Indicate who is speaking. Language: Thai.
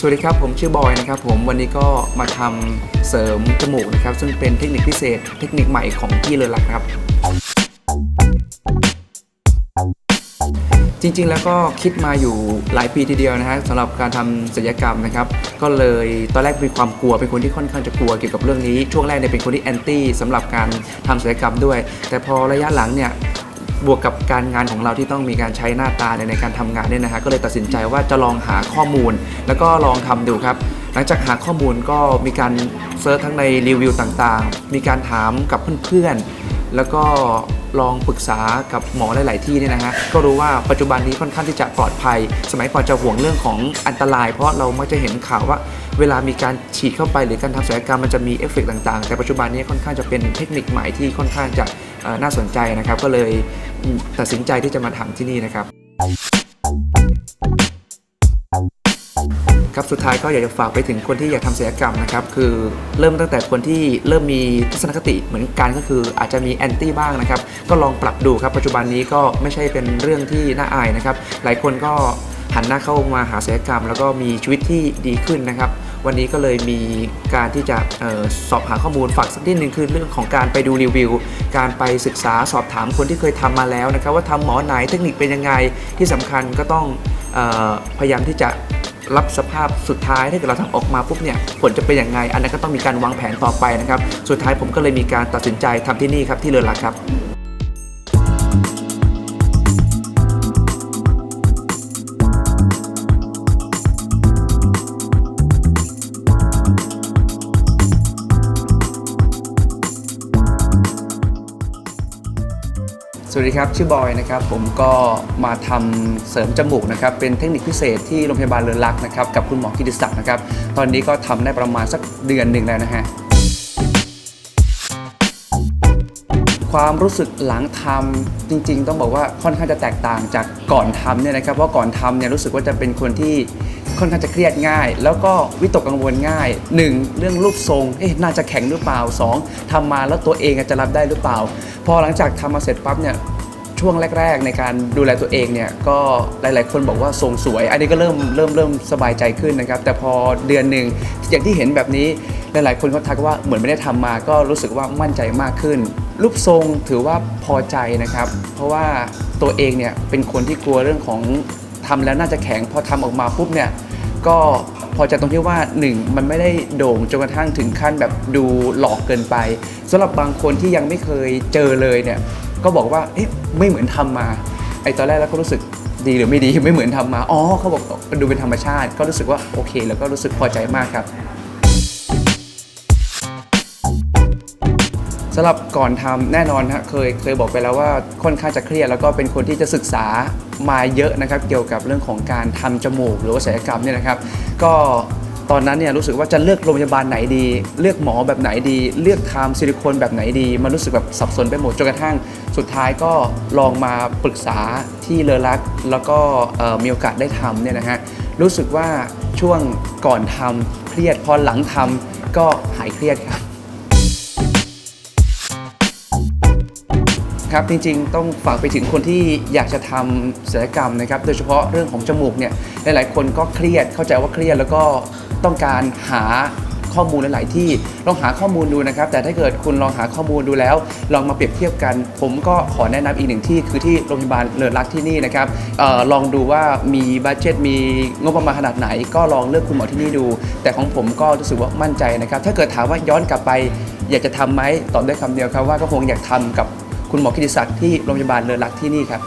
Speaker 1: สวัสดีครับ ผมชื่อบอยนะครับผมวันนี้ก็มาทำเสริมจมูกนะครับ ซึ่งเป็นเทคนิคพิเศษ เทคนิคใหม่ของพี่เลยล่ะครับ จริงๆแล้วก็คิดมาอยู่หลายปีทีเดียวนะฮะสำหรับการทำศัลยกรรมนะครับ ก็เลยตอนแรกมีความกลัวเป็นคนที่ค่อนข้างจะกลัวเกี่ยวกับเรื่องนี้ช่วงแรกเนี่ยเป็นคนที่แอนตี้สำหรับการทำศัลยกรรมด้วย แต่พอระยะหลังเนี่ย บวกกับการงานของเราที่ต้องมีการใช้หน้าตาในการทำงานเนี่ยนะฮะก็เลยตัดสินใจว่าจะลองหาข้อมูล แล้วก็ลองทำดูครับ หลังจากหาข้อมูลก็มีการเซิร์ชทั้งในรีวิวต่างๆ มีการถามกับเพื่อนๆ แล้วก็ลองปรึกษากับหมอหลาย ๆ ที่เนี่ยนะฮะ ก็รู้ว่าปัจจุบันนี้ค่อนข้างที่จะปลอดภัย สมัยก่อนจะห่วงเรื่องของอันตราย เพราะเรามักจะเห็นข่าวว่า เวลามีการฉีดเข้าไปหรือการทำศัลยกรรมมันจะมีเอฟเฟกต์ต่าง ๆ แต่ปัจจุบันนี้ค่อนข้างจะเป็นเทคนิคใหม่ที่ค่อนข้างจะ น่าสนใจนะครับ ก็เลยตัดสินใจที่จะมาทำที่นี่นะครับ ครับสุดท้ายก็อยากจะฝากไปถึงคนที่อยากทำศัลยกรรมนะครับ คือเริ่มตั้งแต่คนที่เริ่มมีทัศนคติเหมือนกันก็คืออาจจะมีแอนตี้บ้างนะครับ ก็ลองปรับดูครับปัจจุบันนี้ก็ไม่ใช่เป็นเรื่องที่น่าอายนะครับ หลายคนก็หันหน้าเข้ามาหาศัลยกรรม แล้วก็มีชีวิตที่ดีขึ้นนะครับ วันนี้ก็เลยมีการที่จะออสอบหาข้อมูลฝากสักนิดนึงคือเรื่องของการไปดูรีวิว การไปศึกษาสอบถามคนที่เคยทำมาแล้วนะครับว่าทำหมอไหนเทคนิคเป็นยังไงที่สำคัญก็ต้องออพยายามที่จะรับสภาพสุดท้ายถ้าเกิดเราทำออกมาปุ๊บเนี่ยผลจะเป็นยังไง อันนั้นก็ต้องมีการวางแผนต่อไปนะครับ สุดท้ายผมก็เลยมีการตัดสินใจทำที่นี่ครับที่เรือรักครับ วัสดีครับ ชื่อบอยนะครับ ผมก็มาทำเสริมจมูกนะครับ เป็นเทคนิคพิเศษที่โรงพยาบาลเรือนรักนะครับ กับคุณหมอกิติศักดิ์นะครับ ตอนนี้ก็ทำได้ประมาณสักเดือนหนึ่งแล้วนะฮะความรู้สึกหลังทำจริง ๆ ต้องบอกว่าค่อนข้างจะแตกต่างจากก่อนทำเนี่ยนะครับเพราะก่อนทำเนี่ยรู้สึกว่าจะเป็นคนที่ ค่อนข้างจะเครียดง่าย แล้วก็วิตกกังวลง่าย 1. เรื่องรูปทรงเอ๊ะน่าจะแข็งหรือเปล่า 2. ทำมาแล้วตัวเองจะรับได้หรือเปล่า พอหลังจากทำมาเสร็จปั๊บเนี่ยช่วงแรก ๆ ในการดูแลตัวเองเนี่ยก็หลาย ๆ คนบอกว่าทรงสวย อันนี้ก็เริ่มเริ่มเริ่มสบายใจขึ้นนะครับ แต่พอเดือนหนึ่งอย่างที่เห็นแบบนี้หลาย ๆ คนเขาทักว่าเหมือนไม่ได้ทำมา ก็รู้สึกว่ามั่นใจมากขึ้น รูปทรงถือว่าพอใจนะครับ เพราะว่าตัวเองเนี่ยเป็นคนที่กลัวเรื่องของทำแล้วน่าจะแข็งพอทำออกมาปุ๊บเนี่ย ก็พอใจตรงที่ว่า 1 มันไม่ได้โด่งจนกระทั่งถึงขั้นแบบดูหลอกเกินไปสำหรับบางคนที่ยังไม่เคยเจอเลยเนี่ยก็บอกว่าเอ๊ะไม่เหมือนทำมาไอตอนแรกแล้วก็รู้สึกดีหรือไม่ดีไม่เหมือนทำมาอ๋อเขาบอกดูเป็นธรรมชาติ ก็รู้สึกว่าโอเค แล้วก็รู้สึกพอใจมากครับ สำหรับก่อนทำแน่นอนฮะเคยเคยบอกไปแล้วว่าค่อนข้างจะเครียดแล้วก็เป็นคนที่จะศึกษามาเยอะนะครับ เกี่ยวกับเรื่องของการทำจมูกหรือว่าศัลยกรรมเนี่ยนะครับ ก็ตอนนั้นเนี่ยรู้สึกว่าจะเลือกโรงพยาบาลไหนดี เลือกหมอแบบไหนดี เลือกทำซิลิโคนแบบไหนดีมันรู้สึกแบบสับสนไปหมดจนกระทั่งสุดท้ายก็ลองมาปรึกษาที่เลอรักแล้วก็มีโอกาสได้ทำเนี่ยนะฮะรู้สึกว่าช่วงก่อนทำเครียดพอหลังทำก็หายเครียดครับ ครับจริงๆ ต้องฝากไปถึงคนที่อยากจะทำศัลยกรรมนะครับโดยเฉพาะเรื่องของจมูกเนี่ยหลายๆ คนก็เครียดเข้าใจว่าเครียดแล้วก็ต้องการหาข้อมูลหลายๆที่ลองหาข้อมูลดูนะครับ แต่ถ้าเกิดคุณลองหาข้อมูลดูแล้ว ลองมาเปรียบเทียบกัน ผมก็ขอแนะนำอีกหนึ่งที่คือที่โรงพยาบาลเลิศรักที่นี่นะครับออลองดูว่ามีบัตเจ็ตมีงบประมาณขนาดไหน ก็ลองเลือกคุณหมอที่นี่ดู แต่ของผมก็รู้สึกว่ามั่นใจนะครับ ถ้าเกิดถามว่าย้อนกลับไป อยากจะทำไหมตอบได้คำเดียวครับว่าก็คงอยากทำกับ คุณหมอกิติศักดิ์ที่โรงพยาบาลเรือรักที่นี่ครับ